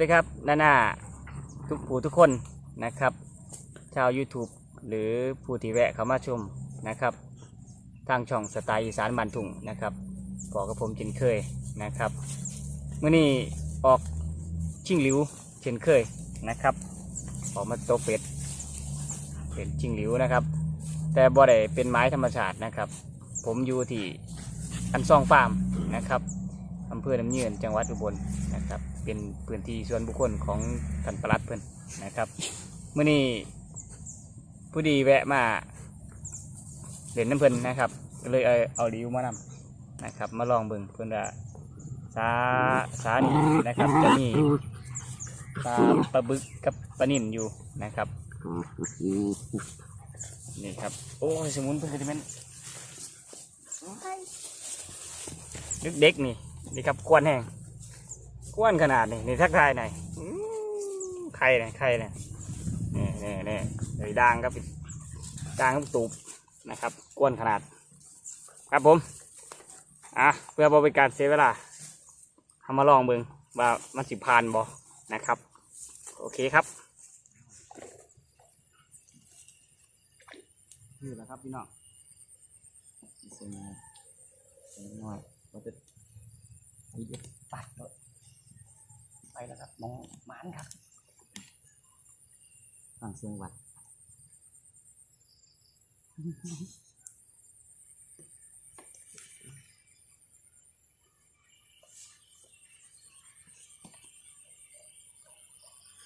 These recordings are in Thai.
วัสดีครับนานาทุกผู้ทุกคนนะครับ ชาว YouTube หรือผู้ที่แวะเข้ามาชมนะครับ ทางช่องสไตล์อีสานบันทุงนะครับกอกับผมเช่นเคยนะครับเมื่อนี้ออกชิงหลิวเช่นเคยนะครับ ออกมาตกเป็ดเป็นชิงหลิวนะครับ แต่บ่ได้เป็นไม้ธรรมชาตินะครับ ผมอยู่ที่อันซองฟาร์มนะครับอำเภอน้ำเยืนจังหวัดอุบลนะครับ เป็นพื้นที่ส่วนบุคคลของท่านประหลัดเพิ่นนะครับเมื่อนี้ผู้ดีแวะมาเล่นน้ำเพิ่นนะครับก็เลยเอาเอาลิวมานำนะครับ มาลองเบิ่งเพิ่นว่าสาสานี่นะครับจะมีปลาปลาบึกกับปลานิ่นอยู่นะครับนี่ครับโอ้ยสมุนเพิ่นก็จะเป็นเด็กๆนี่นี่ครับกวนแห้ง กวนขนาดนี่นี่ทักทายหน่อยอื้อไข่เนี่ยไข่เนี่ยนี่นี่นี่เลยด่างครับด่างครับตูบนะครับกวนขนาด ครับผมอะเพื่อบริการเสียเวลาทำมาลองเบิงว่ามันสิพานบ่นะครับ โอเคครับนี่แหละครับพี่น้องเส้นน้อยเส้นน้อยเราจะไปเด็ดปัดเลยไป แล้วครับน้องหมานครับฟังเสียงหวัด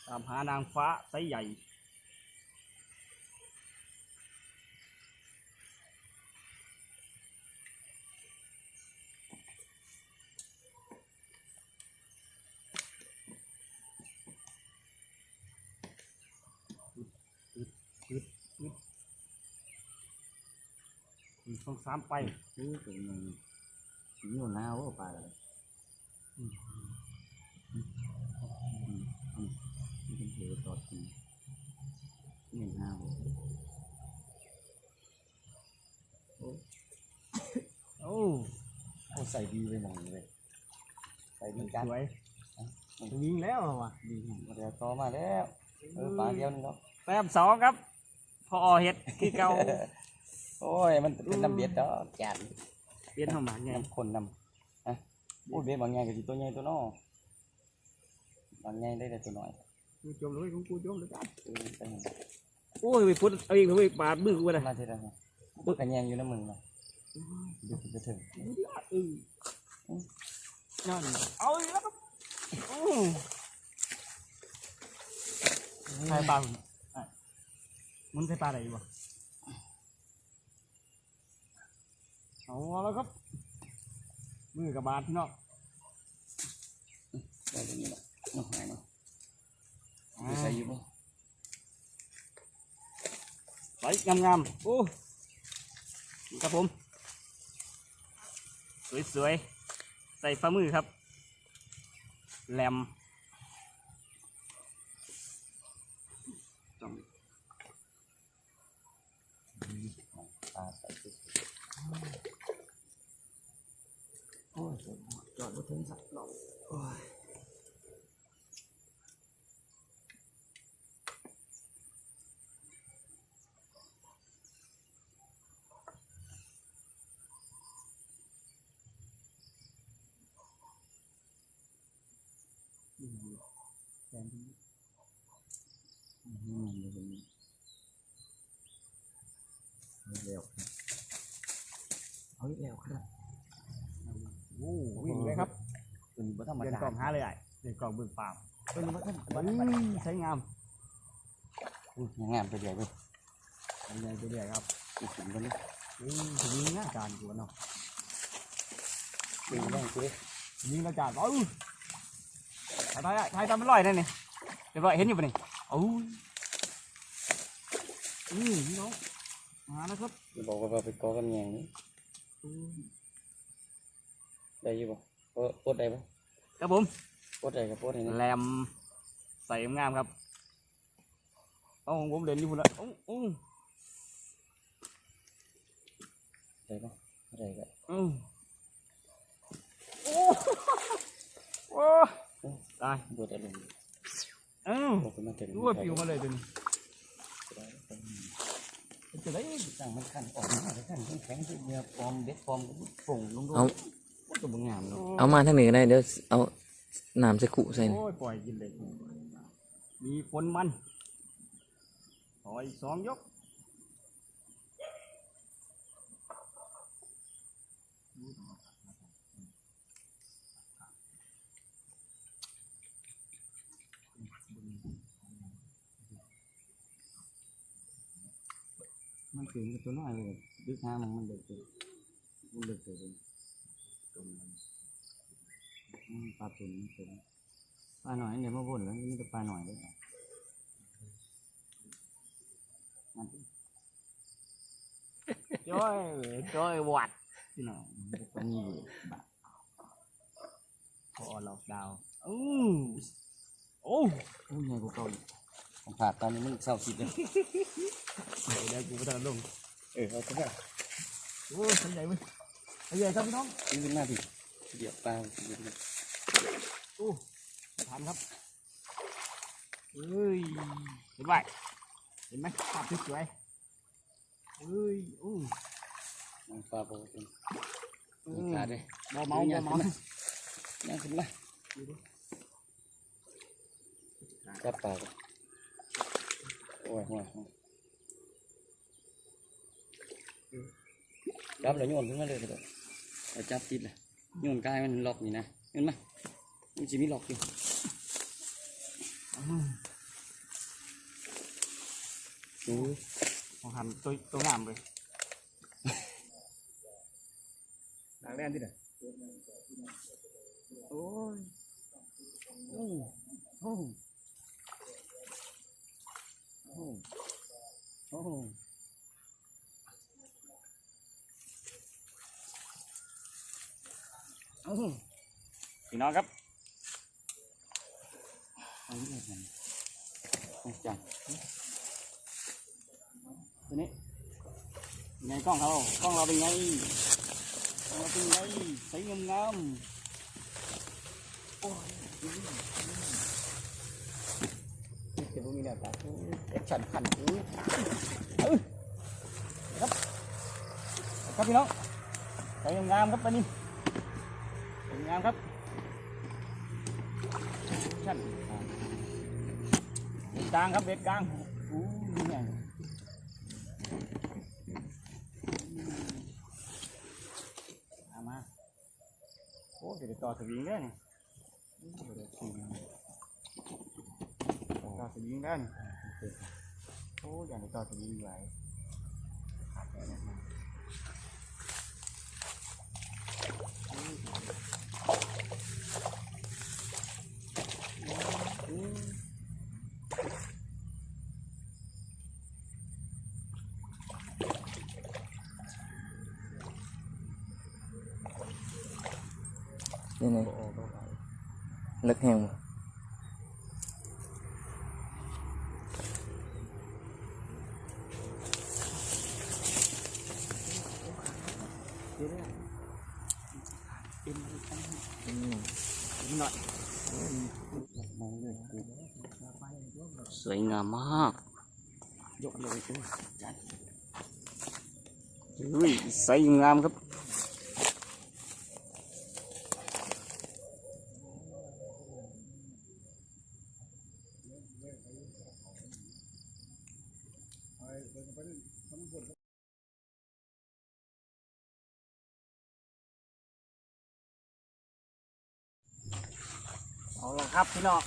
ตามหานางฟ้าไซส์ใหญ่ สามไปคือเป็นมันนี่หน้าว่าปลาอะไรมันเป็นเหวตอดจริงนี่หน้าว่าโอ้เขาใส่ดีไปหน่อยเลยใส่ดีกัน สวยยิงแล้วเหรอวะดีมาแล้วต่อมาแล้วเออปลาเดียวนึงเนาะแต้มสองครับพอเฮ็ดคือเก่า โอ้ย มันเป็นน้ำเบ็ดเนาะจานเปลี่ยนเข้ามาไงน้ำคนน้ำฮะโอ้ยเบ็ดบางไงก็สิตัวใหญ่ตัวน้อบางไงได้แต่ตัวน้อยกูจมเลยของกูจมเลยจ้ะเออไปเห็นโอ้ยไปพุดเอาอีกเลยปาดมือกูเลยมาทีละฮะบึกกันแยงอยู่น้ำมึงเนาะดูไปถึงเออนั่นเอาอีกแล้วครับอืมใช่ปลาผมอะมันใช่ปลาอะไรวะ เอาแล้วครับ มือกับบาดพี่น้องได้ตรงนี้เนาะเนาะหายเนาะดูใส่อยู่บ่ใส่งามๆโอ้นี่ครับผม สวยๆ ใส่ฝ่ามือครับ แหลมต้อง ปลาใส่สุดโอ้ยจอดบ่ถึงสักดอกโอ้ยแฟนที่อืมเดี๋ยวผม เอาเร็วครับเอาอีกแล้วครับโอ้วิ่งเลยครับตัวนี้บ่ธรรมเดินดากล่องหาเลยไอ้เดินกล่องเบิ่งปามตัวนี้บ่ธรรมมัดานใช้งามอุ้ยยังงามไปเรื่อยเว้ยทำไงไปเรื่อยครับอีกถึงตัวนี้อืมถึงยิงหน้าการกูเนาะดึงแรงกูดิยิงแล้วจานเอาถ่ายถ่ายถ่ายตามมันลอยนั่นนี่เรียบร้อยเห็นอยู่ปะนี่โอ้ยอืมพี่น้อง มาแล้วครับอย่าบอกว่าไปกอกันแยงนี่ได้อยู่บ่โอ้ปวดได้บ่ครับผมปวดได้กับปวดได้นะแรมใส่งามครับเอาของผมเด่นอยู่พุ่นละโอ้โอ้ได้บ่ได้ก็โอ้โอ้โอ้ตายบวชอารมณ์เอ้าบอกกันมาเต็มรู้ว่าปิวมาเลยตัวนี้ จะได้สั่งมันขันออกมาแล้วขันแข็งๆเนื้อฟอมเด็ดฟอมก็ปุ่งลงด้วยเอา มันก็บ่งามเนาะเอามาทางนี้ก็ได้เดี๋ยวเอาน้ำใส่ขุใส่นี่โอ้ยปล่อยกินเลยมีฝนมันขออีกสองยก ถึงกับตัวน้อยเลยดึกหามันมันเด็กเลยมันเด็กเลยตรงนั้นปลาตุ่นมันเป็นปลาหน่อยเนี่ยมาบ่นแล้วนี่จะปลาหน่อยด้วยมันจ้อยจ้อยวัดที่หน่อยมันจะปลานี่บาทพอหลอกดาวอู้โอ้โอ้ยใหญ่กว่าเก่าอีก ของขาดตอนนี้มันเศร้าคิดเลยเดี๋ยวกูไปทำลงเออเอาไปได้โอ้ยใหญ่เว้ยใหญ่ครับพี่น้องขึ้นหน้าดิเดี๋ยวปลาเดี๋ยวโอ้ทันครับเอ้ยเห็นไหมเห็นไหมภาพสวยๆเอ้ยอู้มันปลาโบเป็นอืมันมขาดเลยบ่เมาบ่เมายังขึ้นมาจับปลาก่อน โอ้ยโอ้ยโอ้ยจับแล้วโยนขึ้นมาเลยกระโดดแล้วจับติดเลยโยนกายมันล็อกนี่นะเห็นไหมมันจะมีล็อกอยู่โอ้ยของหันตัวตัวงามเลยหลังแรกที่ไหนโอ้ยโอ้โอ้ โอ้โอ้เอ้าพี่น้องครับเอาเรื่องมันเอาจัง ตัวนี้ไงกล้องเขากล้องเราเป็นไงกล้องเราเป็นไงใสงามงามๆโอ้ยเดี๋ยวพวกนี้เนี่ยตาเอ็กชั่นขันอื้อเอ้ยครับครับพี่น้องใสงามๆครับปานี้ใสงามครับชั่นเบ็ดกลางครับเบ็ดกลางโอ้ยนี่ไงเอามาโอ้เดี๋ยวต่อสวิงได้นี่โอ้เดี๋ยวสวิงต่อสวิงได้นี่โอ้อย่างนี้ต่อสวิงใหญ่ขาดแล้วนะอืมนี่ไงโอ้โอ้เลิกแห้งบ่ เดี๋ยวเนี่ย เอ็นอีกอันหนึ่ง อีกหน่อย มองเลย สวยงามมาก ยกเลยตัวจัดอุ้ยใสงามครับ ครับพี่น้อง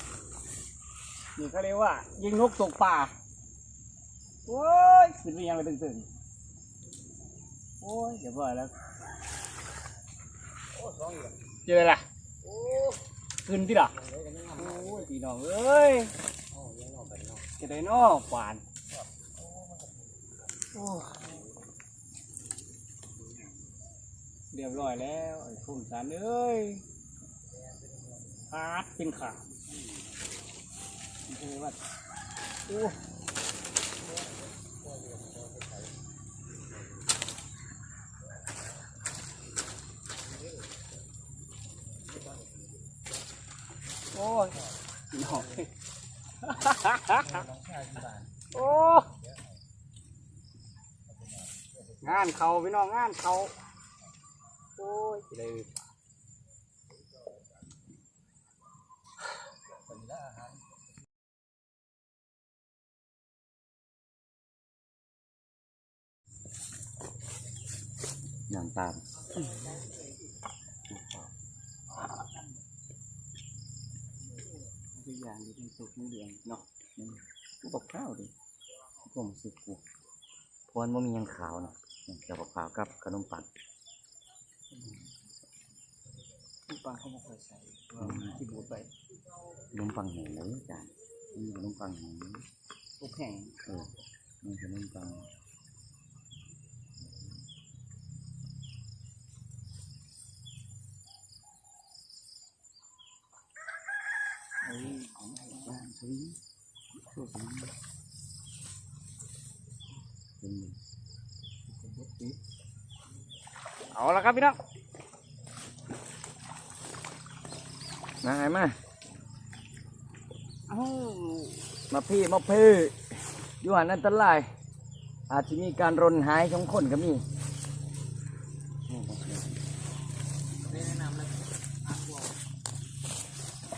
นี่เขาเรียกว่า ยิงนกตกป่าโอ้ยขึ้นไปยังไปตึงๆโอ้ยเดี๋ยวบ่อแล้วเจอละขึ้นที่ละโอ้ยพี่น้องเอ้ยจะได้นอกป่านเรียบร้อยแล้วไอ้พุ่มสารเอ้ย พาดเป็นขาคือว่าโอ้โอ้ยหนอกโอ้งานเขาพี่น้องงานเขา โอ้ยเลย อย่างตามตัวอย่างดีเป็นสุกไม่เดือนเนาะกูบอกข้าวดิผมสึกกูเพราะมันบ่มีหยังขาวเนาะจะบอกขาวกับขนมปังที่ปลาเขาบอกเคยใส่ที่บูดไปขนมปังแห้งเลยอาจารย์นี่ขนมปังแห้งลูกแห้งเออนี่ขนมปัง เอ้ย ของอะไรบ้านสวีช่วยกันเป็นหนึ่งเอาละครับพี่น้องมาไงมาเอ้ามาพี่มาพี่อยู่หันอันตราย อาจจะมีการรนหายของคนก็มี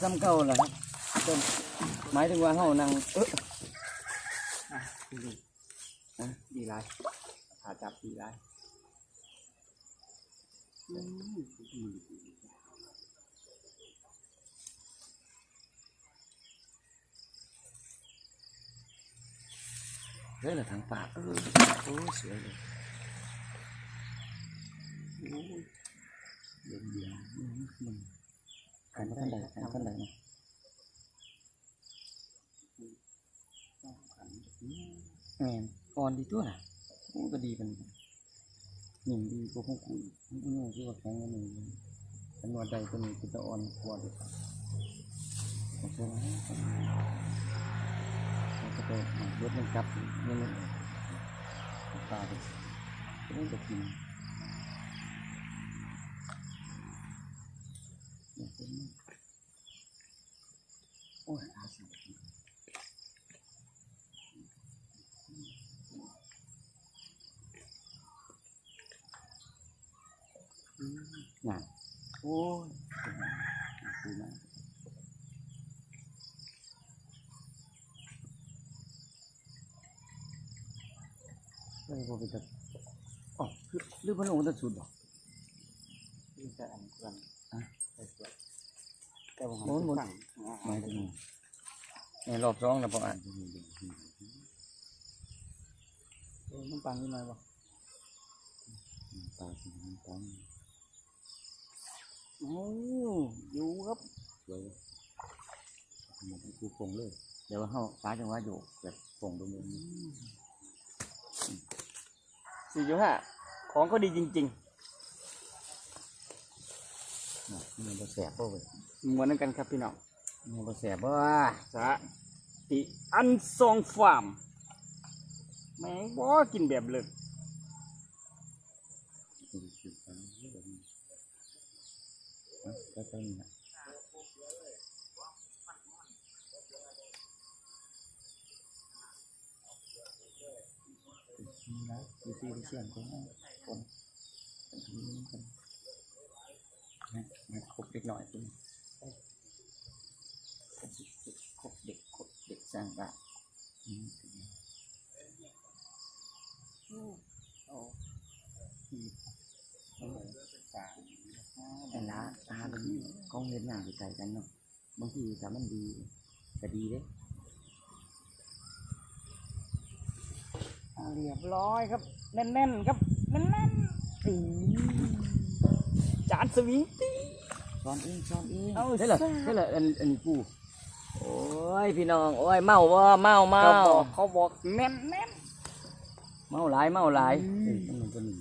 จำเก่าเหรอครับ ต้นหมายถึงว่าเฮานั่งเออดีนะดีไรขาจับดีไรอืมเฮ้ยเหรอทางปากเออโอ้สวยเลยโอ้ยเย็นเย็นอืมมันกันขั้นใดกันขั้นใดนะ แมนก่อนดีตัวน่ะโอ้ก็ดีเป็นหนึ่งดีกว่าของกูอีกของกูเนี่คือว่าแข็งกันหนึ่งจำนวนใดตัวนี้กูจะอ่อนกว่าเดียวกันโอเคไหมมันจะไปรถมันกลับนี่นี่ตาไปก็ต้องจะกินเนี่ยเป็นโอ้ยอาสั่น น่ะโอ้ยเป็นไงดีมากเฮ้ยพอไปจัดอ๋อคือหรือพระองค์จะสุดหรอดีใจะอันกลันอะไปสวยแต่ว่าหมุนหมุนสั่งหมายถึงในรอบสองนะพ่ออ่านเออมังนปังยังไงวะตาสีน้ำตาลโอ้ อยู่ครับสวยมันคือฟงเลย เดี๋ยวว่าเขาฟ้าจังหวะอยู่แบบฟงตรงนี้สี่จุดห้าของก็ดีจริงนะมันจะแสบป่ะเว้ยๆเหมือนกันครับพี่น้องมันจะแสบป่ะสะติอันซองฟาร์มแมงบ่กินแบบเลิก ก็ใช่นี่นะนี่นะดูที่ที่เชื่อมคนคนคนนี้คนนะนะครบเด็กหน่อยสิครบเด็กครบเด็กสร้างบ้านอืม โอ้ แต่ละตา เป็นกล้องเห็นอย่างใส่กันเนาะบางทีถ้ามันดีก็ดีเด้อ่าเรียบร้อยครับ แน่นๆครับ แน่นๆอืมจานสวิงตีซ้อนเองซ้อนเองเอาได้เหรอแซ่บได้เหรออันอันนี้กูโอ้ยพี่น้องโอ้ยเมาบ่เมาเมาเขาบอกเขาบอกแน่นแน่นเมาหลายเมาหลายอืมเอ้ยมันตัวนี้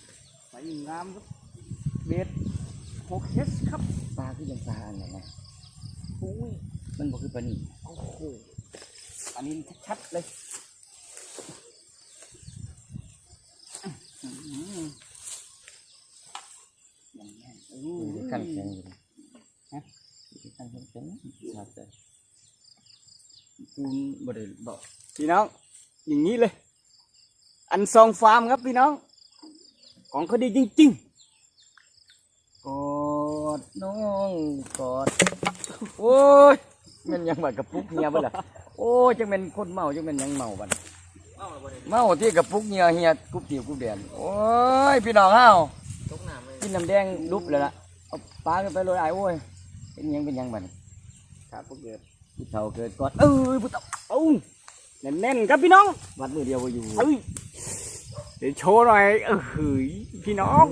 ๆใส่งามครับเบ็ดหกเฮสครับปลา คือยังปลาอันไหนนะโอ้ยมันบ่คือปลานี่โอ้โหอันนี้ชัดๆเลยอื้อหืออย่างแน่นอู้มันยขั้นแข็งอยู่ดิฮะขั้นแข็งจังขาดใจกูบ่ได้บอกพี่น้อง อย่างนี้เลย อันซองฟาร์มครับพี่น้อง ของเขาดีจริงกอ ดน้องกอด โอ้ยแมันยังบัดกระปุกเฮียบ่ล่ะโอ้ยจังเป็นคนเมาจังเป็นหยังเมาบัดเมาที่กระปุกเฮียเฮียกุบเตียวกุบแดนโอ้ยพี่น้องเฮากินน้ำแดงลุบเลยล่ะเอาปลากันไปเลยไอ้ายโอ้ยเป็นหยังเป็นหยังบัดนี้ๆครับพวกเกิดผู้เฒ่าเกิดกอดเอ้ยผู้เฒ่าเอ้าแน่นๆครับพี่น้องวัดมือเดียวบ่อยู่เอ้ยเดี๋ยวโชว์หน่อยเออหืยพี่น้อง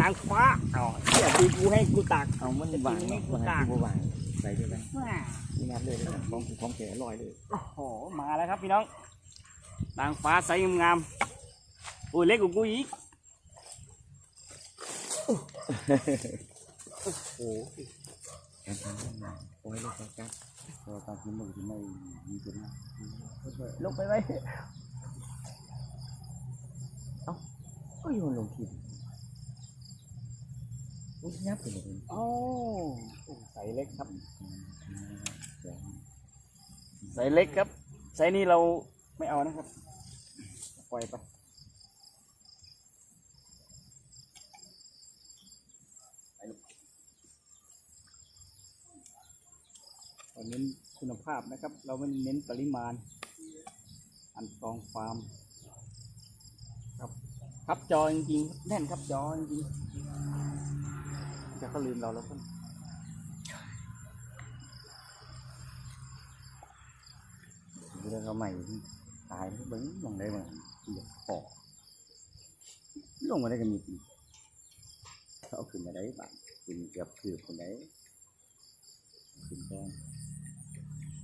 นางฟ้าอ๋อเดี๋ยวตีกูให้กูตักเอามันบางจะกินเนาะให้กูบ่ให้ตากกูบ่บางใส่ด้วยกันแม่นี่นับเลยเลยของของแก่ลอยเลยโอ้โหมาแล้วครับพี่น้องนางฟ้าใสงามๆอุ้ยเล็กกว่ากูอีกโอ้โหการทำงานโอ้ยเลยครับพอตอนกินมือที่ไม่มีจุดนะลงไปไว้ก็โยนลงทิศ อุ้ยยับไปเลยโอ้ใสเล็กครับ ใสเล็กครับ ใสนี้เราไม่เอานะครับ ปล่อยไปเราเน้นคุณภาพนะครับ เราไม่เน้นปริมาณ อันตองฟาร์ม ครับ ครับจอจริงๆ แน่นครับจอจริงๆ จะเขาลืมเราแล้วคนเรื่องเขาใหม่ตายเบิ้งลงได้บ้างเกี่ยวปอกลงมาได้กันมีปีเอาขึ้นมาได้บ้างขึ้นเกือบคืบคนไหนขึ้นแก้ม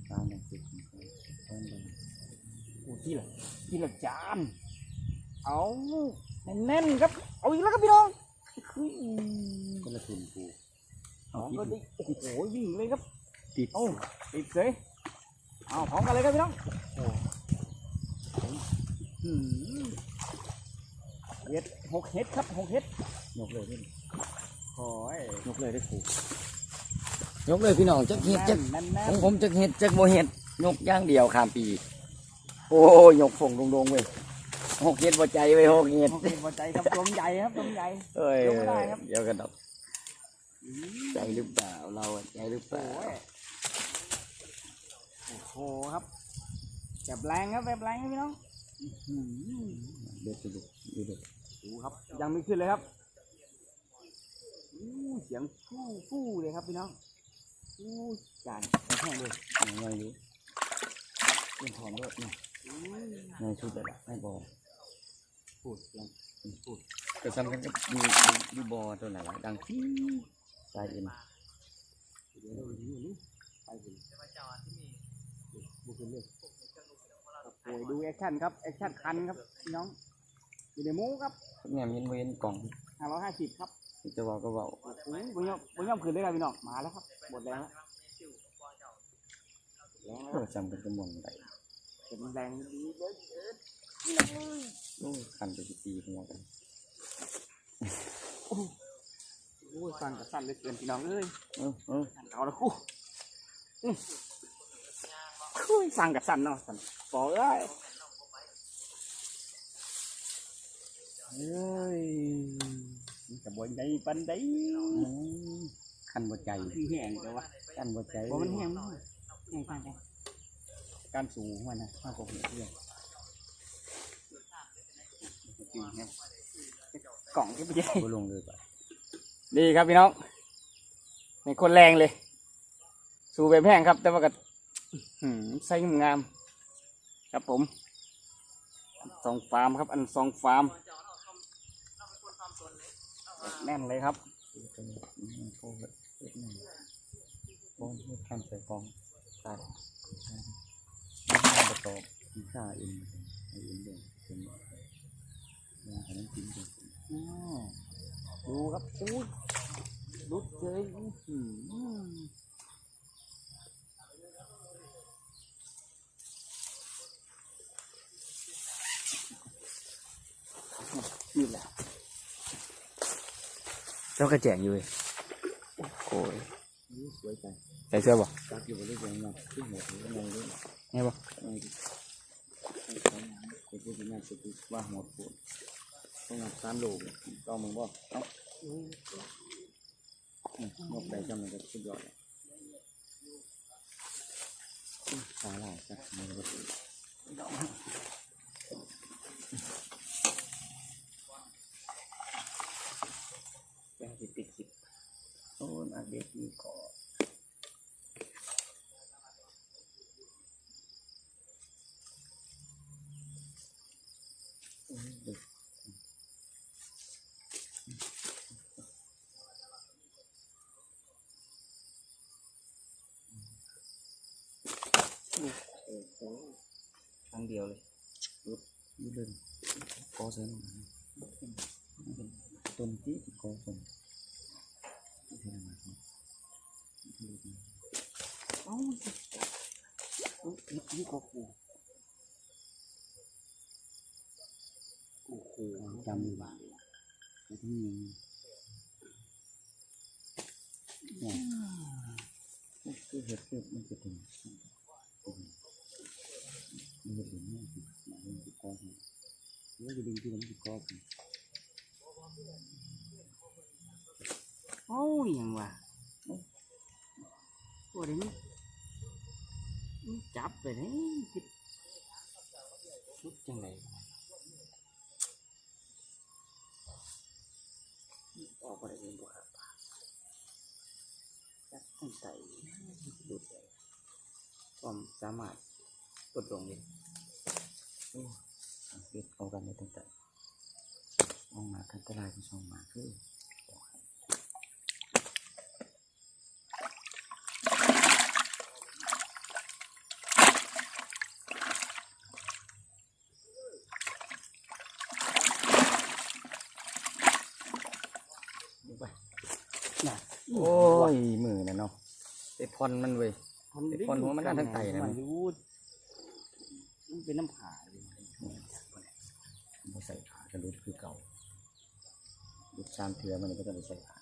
ตามนั่นคือแก้มเลยโอ้ที่ละที่ละจานเอาแน่นๆครับ เอาอีกแล้วครับพี่น้องเฮ้ ยก็ละทุนกูเอาก็ได้โอ้โหวิ่งเลยครับติดเอาติดเลยเอาพร้อมกันเลยครับพี่น้องโอ้หืมเฮ็ดหกเฮ็ดครับหกเฮ็ดยกเลยพี่โอ้ยยกเลยได้ครูยกเลยพี่น้องจักเห็ดจักแน่นของผมจักเห็ดจักโมเห็ดยกอย่างเดียวข้ามปี โอ้ยยกฝงดงๆเว้ยหกเห็ดบ่ใจเว้ยหกเห็ดหกเฮ็ดหัวใจครับตัวใหญ่ครับตัวใหญ่เอ้ยยกไม่ได้ครับเดี๋ยวกันดอก ใจหรือเปล่าเราอะใจหรือเปโอ้ล่ายโอ้โหครับแบบแรงครับแบบแรงครับพี่น้องอื้อหือเด็ดสุดดูเด็ดดูครับ ยังไม่ขึ้นเลยครับอู้เสียงฟู่ฟู่เลยครับพี่น้องอู้จานแห้งเลยยังไงอยู่เรื่องหอมด้วยนี่ในชุดแบบไม่บอพูดเสียงพูดแต่สำคัญก็ดูดูบอตัวไหนวะดังที่ สายเอ็นเดี๋ยวเราอยู่นี่ไปถึงบุกขึ้นเลยโอ้ยดูแอคชั่นครับแอคชั่นคันครับพี่น้องอยู่ในหมูครับแง่มินเวนกล่องห้าร้อยห้าสิบครับจะบอกก็บอกโอ้ยบุญยอมบุญยอมขึ้นเลยครับพี่น้องมาแล้วครับหมดแรงแล้วแรงเอแล้วอจำเป็นจำนวนอะไรเป็นแรงดีเลยโอ้ยคันไปตีหัวกัน โอ้ยสั่นกับสั่นเหลยเกินพี่น้องเอ้ยเออเออเอาละคู่อื้อคุยสั่งกับสั่นเนาะสั่นบอกเอ้ยเอ้ยมันกับบนใจปันไดอืมคันบ่ใจคือแห้งแต่ว่าคันบ่ใจบ่มันแห้งมากแห้งกันการสูงมันนะมากกว่าหัวเพื่อนจริงครับกล่องที่ไม่ใช่บ่ลงเลยป่ะ ดีครับพี่น้องในคนแรงเลย สูแบบแห้งครับ แต่ว่าก็อื้อหือไส้งาม ครับผมสองฟาร์มครับ อันสองฟาร์มแน่นเลยครับตัวนี้มันโคตรเล็กหน่อยโอ้ยไม่ทันใส่กองตัดประกอบมีค่าองไอ้เองเด่นเป็นงานของน้ำจิ้มเด่น อ้าวดูครับอู้ยรุดเลยอื้อหือนี่แหละ แล้วก็แจงอยู่เลยโอ้ยสวยจังใส่เสื้อบ่จักอยู่บ่ได้ยังมาขึ้นหมดหรือยังไงด้วยนี่บ่ไอ้ที่ไอ้ของหยังไอ้ที่ที่นั่นสิว่าหมดปวดต้องสามโลต้องมึงบ่เอ้าอืมหมดจำมันก็สุดยอดสาหร่ายจ้ะมันก็สุดแค่สิบปิดสิบ โอ้ยอันเด็กนี่ก็ ครั้งเดียวเลย ยืดเดินกอเส้นต้นที่กอเส้นที่ทำมาครับเอ้านี่ก็กูโอ้โหจำบ้างที่เนี่ยคือเห็ดเห็ดมันจะถึงมันจะเป็นแม่ติดมันติดคอกันแล้วจะดึงที่มันติดคอกันโอ้ยยังวะโอ้เดี๋ยวนี้มัน จับไปเลยติดชุดจังไรออกมาไปเองบ่ครับจับตั้งใจดูดเลยความสามารถกดลงเลยสังเกตเอากันในตั้งแต่มองมาคันตรายที่ช่องมาคือไป โอ้ยมือน่ะเนาะไปพอนมันเว้ย ไอ้คนหัวมันด้านทางไตนะ มันรู้มันเป็นน้ำขาเลยมันใส่ขากระดุดคือเก่าดุดสามเถือมันก็ต้องไปใส่ขา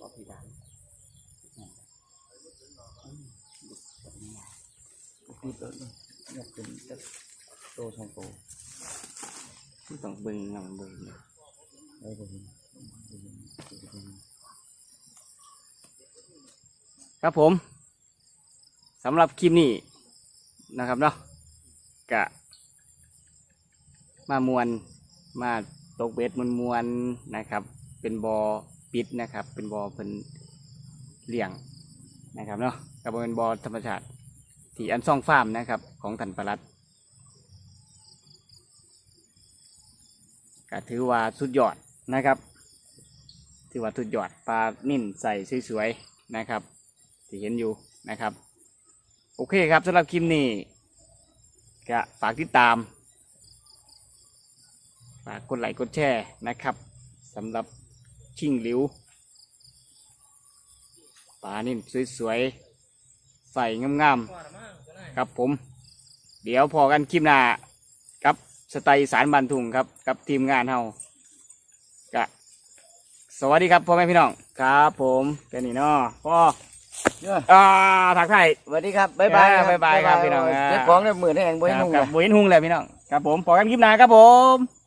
ก็พิดานปิดแล้วนี่ ยกเป็นจะโตสองโตที่ต้องเบึงนำเบึงได้เห็นได้เห็นได้เห็นครับผมสำหรับคลิปนี้นะครับเนาะกะ มามวนมาตกเบ็ดมวนมวนนะครับ เป็นบอปิดนะครับ เป็นบอเป็นเลี้ยงนะครับเนาะกับเป็นบอธรรมชาติ ที่อันซ่องฟาร์มนะครับ ของท่านประลัดก็ถือว่าสุดยอดนะครับ ถือว่าสุดยอดปลานิ่นใส่สวยๆนะครับ ที่เห็นอยู่นะครับ โอเคครับสำหรับคลิปนี้ก็ฝากติดตามฝากกดไลค์กดแชร์นะครับสำหรับชิงหลิวปลานิ่มสวยๆ ใส่งามๆครับผม เดี๋ยวพอกันคลิปหน้ากับสไตล์อีสารบันทุงครับ กับทีมงานเฮากะสวัสดีครับพ่อแม่พี่น้องครับ ผมแค่นี้เนาะพ่อเด้ออ่าถักไทายสวัสดีครับบ๊ายบายอ่าบ๊ายบายครับพี่น้องเก็บของในมือแห้งบ่ให้ครับนุ่งกับนะบุญหุ่งเลยพี่น้องครับผมพอกันคลิปหน้าครับผม